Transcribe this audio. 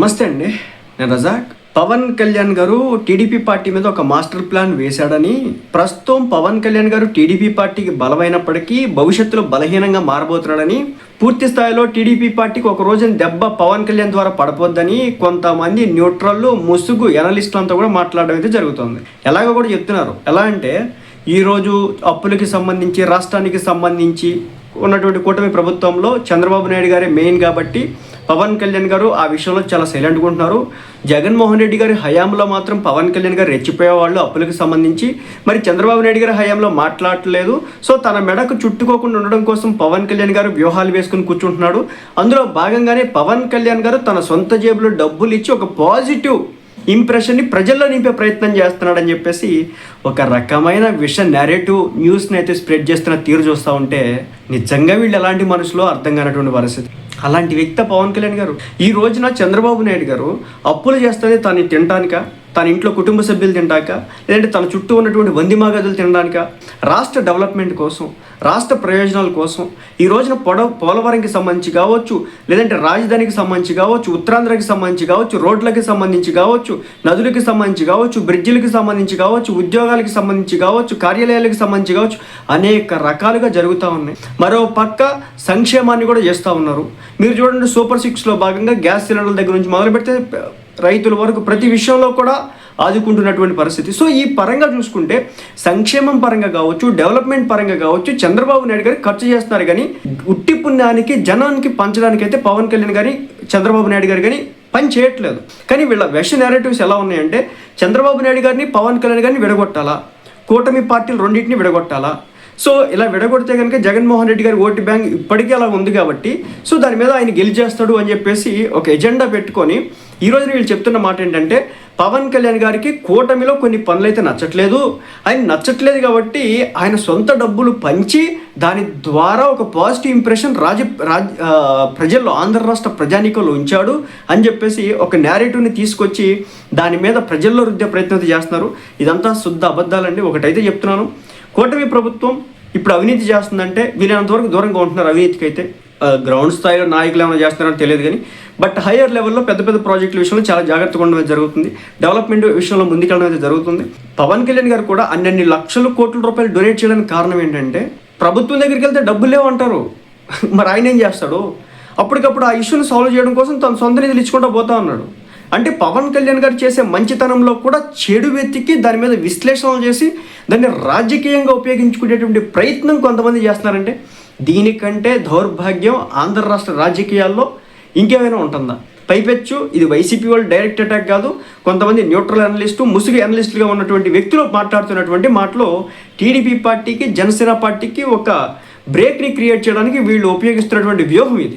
నమస్తే అండి నేను రజాక్. పవన్ కళ్యాణ్ గారు టీడీపీ పార్టీ మీద ఒక మాస్టర్ ప్లాన్ వేశాడని ప్రస్తుతం పవన్ కళ్యాణ్ గారు టీడీపీ పార్టీకి బలమైనప్పటికీ భవిష్యత్తులో బలహీనంగా మారబోతున్నాడని పూర్తి స్థాయిలో టీడీపీ పార్టీకి ఒక రోజున దెబ్బ పవన్ కళ్యాణ్ ద్వారా పడపోద్దని కొంతమంది న్యూట్రల్ ముసుగు ఎనలిస్టులు అంతా కూడా మాట్లాడడం అయితే జరుగుతుంది. ఎలాగో కూడా చెప్తున్నారు. ఎలా అంటే ఈరోజు అప్పులకి సంబంధించి రాష్ట్రానికి సంబంధించి ఉన్నటువంటి కూటమి ప్రభుత్వంలో చంద్రబాబు నాయుడు గారే మెయిన్ కాబట్టి పవన్ కళ్యాణ్ గారు ఆ విషయంలో చాలా సైలెంట్గా ఉంటున్నారు. జగన్మోహన్ రెడ్డి గారి హయాంలో మాత్రం పవన్ కళ్యాణ్ గారు రెచ్చిపోయేవాళ్ళు అప్పులకు సంబంధించి. మరి చంద్రబాబు నాయుడు గారి హయాంలో మాట్లాడలేదు. సో తన మెడకు చుట్టుకోకుండా ఉండడం కోసం పవన్ కళ్యాణ్ గారు వ్యూహాలు వేసుకుని కూర్చుంటున్నాడు. అందులో భాగంగానే పవన్ కళ్యాణ్ గారు తన సొంత జేబులో డబ్బులు ఇచ్చి ఒక పాజిటివ్ ఇంప్రెషన్ని ప్రజల్లో నింపే ప్రయత్నం చేస్తున్నాడని చెప్పేసి ఒక రకమైన విష నెరేటివ్ న్యూస్ని అయితే స్ప్రెడ్ చేస్తున్న తీరు చూస్తూ ఉంటే నిజంగా వీళ్ళు ఎలాంటి మనుషులో అర్థం కానటువంటి పరిస్థితి. అలాంటి వ్యక్తి పవన్ కళ్యాణ్ గారు. ఈ రోజున చంద్రబాబు నాయుడు గారు అప్పులు చేస్తుంది తను తినటానిక తన ఇంట్లో కుటుంబ సభ్యులు తినడాక లేదంటే తన చుట్టూ ఉన్నటువంటి వందిమాగదులు తినడానిక రాష్ట్ర డెవలప్మెంట్ కోసం రాష్ట్ర ప్రయోజనాల కోసం ఈ రోజున పొడ పోలవరంకి సంబంధించి కావచ్చు లేదంటే రాజధానికి సంబంధించి కావచ్చు ఉత్తరాంధ్రకి సంబంధించి కావచ్చు రోడ్లకి సంబంధించి కావచ్చు నదులకి సంబంధించి కావచ్చు బ్రిడ్జిలకి సంబంధించి కావచ్చు ఉద్యోగాలకి సంబంధించి కావచ్చు కార్యాలయాలకు సంబంధించి కావచ్చు అనేక రకాలుగా జరుగుతూ ఉన్నాయి. మరో పక్క సంక్షేమాన్ని కూడా చేస్తూ ఉన్నారు. మీరు చూడండి సూపర్ సిక్స్లో భాగంగా గ్యాస్ సిలిండర్ల దగ్గర నుంచి మొదలు పెడితే రైతుల వరకు ప్రతి విషయంలో కూడా ఆదుకుంటున్నటువంటి పరిస్థితి. సో ఈ పరంగా చూసుకుంటే సంక్షేమం పరంగా కావచ్చు డెవలప్మెంట్ పరంగా కావచ్చు చంద్రబాబు నాయుడు గారు ఖర్చు చేస్తున్నారు కానీ ఉట్టి పుణ్యానికి జనానికి పంచడానికి అయితే పవన్ కళ్యాణ్ గారి చంద్రబాబు నాయుడు గారు కానీ పని చేయట్లేదు. కానీ వీళ్ళ వెష నేరేటివ్స్ ఎలా ఉన్నాయంటే చంద్రబాబు నాయుడు గారిని పవన్ కళ్యాణ్ గారిని విడగొట్టాలా? కూటమి పార్టీలు రెండింటిని విడగొట్టాలా? సో ఇలా విడగొడితే కనుక జగన్మోహన్ రెడ్డి గారి ఓటు బ్యాంక్ ఇప్పటికీ అలా ఉంది కాబట్టి సో దాని మీద ఆయన గెలిచేస్తాడు అని చెప్పేసి ఒక ఎజెండా పెట్టుకొని ఈ రోజు వీళ్ళు చెప్తున్న మాట ఏంటంటే పవన్ కళ్యాణ్ గారికి కూటమిలో కొన్ని పనులు అయితే నచ్చట్లేదు. ఆయన నచ్చట్లేదు కాబట్టి ఆయన సొంత డబ్బులు పంచి దాని ద్వారా ఒక పాజిటివ్ ఇంప్రెషన్ రాజ రాజ్ ప్రజల్లో ఆంధ్ర రాష్ట్ర ప్రజానీకంలో ఉంచాడు అని చెప్పేసి ఒక నేరేటివ్ని తీసుకొచ్చి దాని మీద ప్రజల్లో రుద్దే ప్రయత్నం చేస్తున్నారు. ఇదంతా శుద్ధ అబద్ధాలండి. ఒకటైతే చెప్తున్నాను. కూటమి ప్రభుత్వం ఇప్పుడు అవినీతి చేస్తుందంటే వీలైనంత వరకు దూరంగా ఉంటున్నారు అవినీతికి అయితే గ్రౌండ్ స్థాయిలో నాయకులు ఏమైనా చేస్తున్నారో తెలియదు కానీ బట్ హయ్యర్ లెవెల్లో పెద్ద పెద్ద ప్రాజెక్టుల విషయంలో చాలా జాగ్రత్తగా ఉండడం జరుగుతుంది. డెవలప్మెంట్ విషయంలో ముందుకెళ్ళడం అయితే జరుగుతుంది. పవన్ కళ్యాణ్ గారు కూడా అన్నన్ని లక్షల కోట్ల రూపాయలు డొనేట్ చేయడానికి కారణం ఏంటంటే ప్రభుత్వం దగ్గరికి వెళ్తే డబ్బులు లేవు అంటారు. మరి ఆయన ఏం చేస్తాడు? అప్పటికప్పుడు ఆ ఇష్యూని సాల్వ్ చేయడం కోసం తన సొంత నిధులు ఇచ్చుకుంటూ పోతా ఉన్నాడు. అంటే పవన్ కళ్యాణ్ గారు చేసే మంచితనంలో కూడా చెడు వెతికి దాని మీద విశ్లేషణలు చేసి దాన్ని రాజకీయంగా ఉపయోగించుకునేటువంటి ప్రయత్నం కొంతమంది చేస్తున్నారంటే దీనికంటే దౌర్భాగ్యం ఆంధ్ర రాష్ట్ర రాజకీయాల్లో ఇంకేమైనా ఉంటుందా? పైపెచ్చు ఇది వైసీపీ వాళ్ళు డైరెక్ట్ అటాక్ కాదు. కొంతమంది న్యూట్రల్ అనలిస్టు ముసుగు అనలిస్టులుగా ఉన్నటువంటి వ్యక్తులు మాట్లాడుతున్నటువంటి మాటలో టీడీపీ పార్టీకి జనసేన పార్టీకి ఒక బ్రేక్ని క్రియేట్ చేయడానికి వీళ్ళు ఉపయోగిస్తున్నటువంటి వ్యూహం ఇది.